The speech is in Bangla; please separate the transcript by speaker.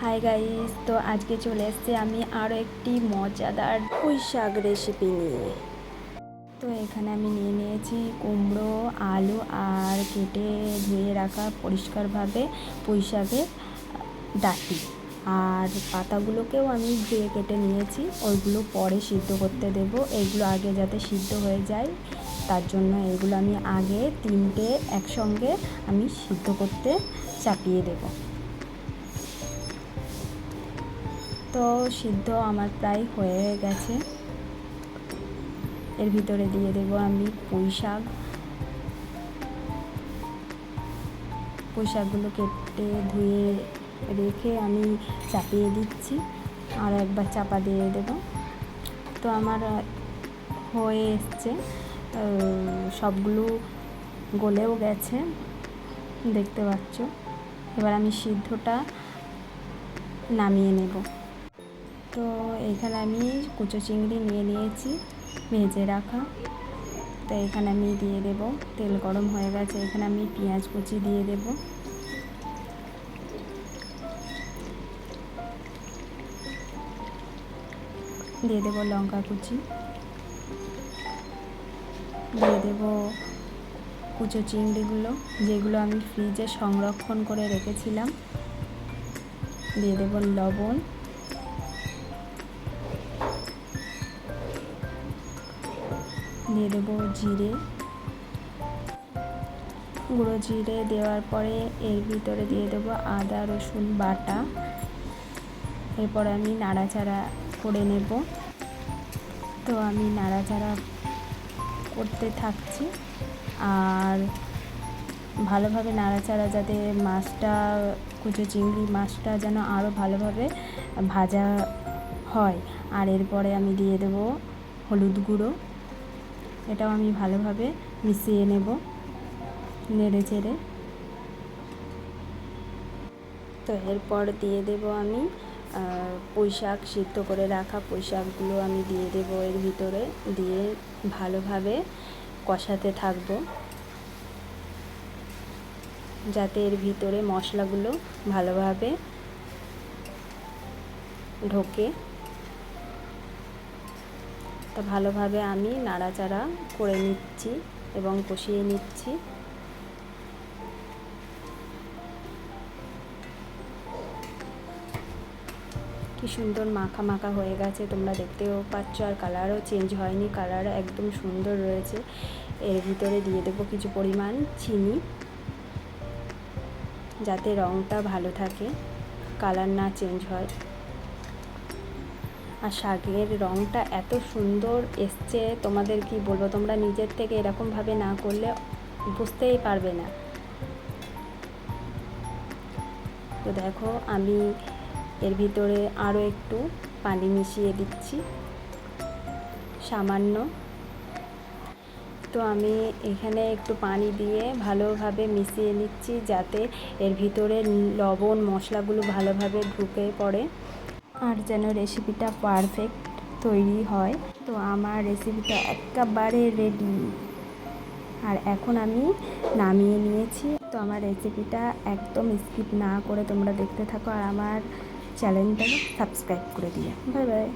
Speaker 1: হাই গাইস তো আজকে চলে এসেছি আমি আরও একটি মজাদার পুঁই শাক রেসিপি নিয়ে। তো এখানে আমি নিয়ে নিয়েছি কুমড়ো, আলু আর কেটে ধুয়ে রাখা পরিষ্কারভাবে পুঁই শাকের ডাটি। আর পাতাগুলোকেও আমি ধুয়ে কেটে নিয়েছি, ওইগুলো পরে সিদ্ধ করতে দেব। এগুলো আগে যাতে সিদ্ধ হয়ে যায়, তার জন্য এগুলো আমি আগে তিনটে একসঙ্গে আমি সিদ্ধ করতে চাপিয়ে দেবো। তো সিদ্ধ আমার প্রায় হয়ে গেছে। এর ভিতরে দিয়ে দেব আমি পুঁই শাক। পুঁই শাকগুলো কেটে ধুয়ে রেখে আমি চাপিয়ে দিচ্ছি। আর একবার চাপা দিয়ে দেব। তো আমার হয়ে এসছে। সবগুলো গলেও গেছে। দেখতে পাচ্ছ? এবার আমি সিদ্ধটা নামিয়ে নেব। তো এখানে আমি কুচো চিংড়ি নিয়ে নিয়েছি, ভেজে রাখা। তো এখানে আমি দিয়ে দেব, তেল গরম হয়ে গেছে, এখানে আমি পেঁয়াজ কুচি দিয়ে দেব। দিয়ে দেব লঙ্কা কুচি। দিয়ে দেব কুচো চিংড়িগুলো, যেগুলো আমি ফ্রিজে সংরক্ষণ করে রেখেছিলাম। দিয়ে দেব লবণ। দিয়ে দেবো জিরে। গুঁড়ো জিরে দেওয়ার পরে এর ভিতরে দিয়ে দেবো আদা, রসুন বাটা। এরপর আমি নাড়াচাড়া করে নেব। তো আমি নাড়াচাড়া করতে থাকছি। আর ভালোভাবে নাড়াচাড়া যাতে মাছটা, কুচো চিংড়ি মাছটা যেন আরও ভালোভাবে ভাজা হয়। আর এরপরে আমি দিয়ে দেবো হলুদ গুঁড়ো। এটাও আমি ভালোভাবে মিশিয়ে নেব, নেড়ে চেড়ে। তো এরপর দিয়ে দেব আমি পুঁই শাক সিদ্ধ করে রাখা পুঁই শাকগুলো আমি দিয়ে দেব এর ভিতরে, দিয়ে ভালোভাবে কষাতে থাকব। যাতে এর ভিতরে মশলাগুলো ভালোভাবে ঢোকে। তো ভালোভাবে আমি নাড়াচাড়া করে নিচ্ছি এবং কষিয়ে নিচ্ছি। কি সুন্দর মাখা মাখা হয়ে গেছে, তোমরা দেখতেও পাচ্ছ। আর কালারও চেঞ্জ হয়নি, কালার একদম সুন্দর রয়েছে। এর ভিতরে দিয়ে দেবো কিছু পরিমাণ চিনি, যাতে রঙটা ভালো থাকে, কালার না চেঞ্জ হয়। আর শাকের রঙটা এত সুন্দর এসছে, তোমাদের কি বলব? তোমরা নিজের থেকে এরকমভাবে না করলে বুঝতেই পারবে না। তো দেখো, আমি এর ভিতরে আরও একটু পানি মিশিয়ে দিচ্ছি, সামান্য। তো আমি এখানে একটু পানি দিয়ে ভালোভাবে মিশিয়ে নিচ্ছি যাতে এর ভিতরে লবণ মশলাগুলো ভালোভাবে ঢুকে পড়ে। আর যেন রেসিপিটা পারফেক্ট তৈরি হয়। তো আমার রেসিপিটা একেবারে রেডি আর এখন আমি নামিয়ে নিয়েছি। তো আমার রেসিপিটা একদম স্কিপ না করে তোমরা দেখতে থাকো। আর আমার চ্যানেলটা সাবস্ক্রাইব করে দিও। Bye bye